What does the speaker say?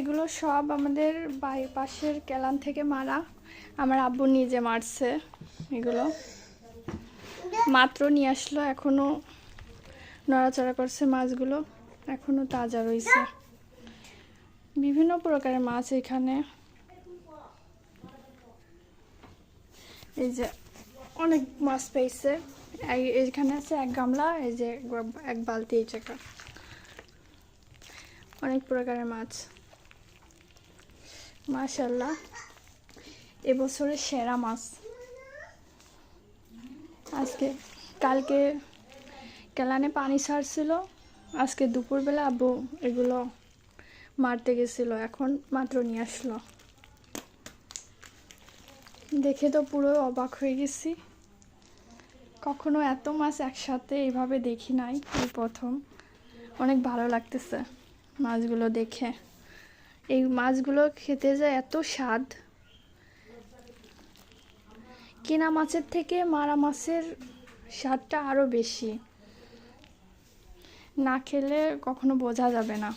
এগুলো সব আমাদের বাই পাশের কেলান থেকে মারা। আমার আব্বু নিজে মারছে এগুলো। মাত্র নিয়ে আসলো, এখনও নড়াচড়া করছে মাছগুলো, এখনও তাজা রয়েছে বিভিন্ন প্রকারের মাছ এখানে। এই যে অনেক মাছ পেয়েছে। এইখানে আছে এক গামলা, এই যে এক বালতি, এই জায়গা অনেক প্রকারের মাছ। মাশাল্লাহ এবছরের সেরা মাছ। আজকে, কালকে কেলানে পানি ছাড়ছিল। আজকে দুপুরবেলা আব্বু এগুলো মারতে গেছিল। এখন মাত্র নিয়ে আসলো। দেখে তো পুরো অবাক হয়ে গেছি। কখনো এত মাছ একসাথে এইভাবে দেখি নাই এই প্রথম। অনেক ভালো লাগতেছে মাছগুলো দেখে। এই মাছগুলো খেতে যায় এত স্বাদ। কেনা মাছের থেকে মারা মাছের স্বাদটা আরও বেশি। না খেলে কখনো বোঝা যাবে না।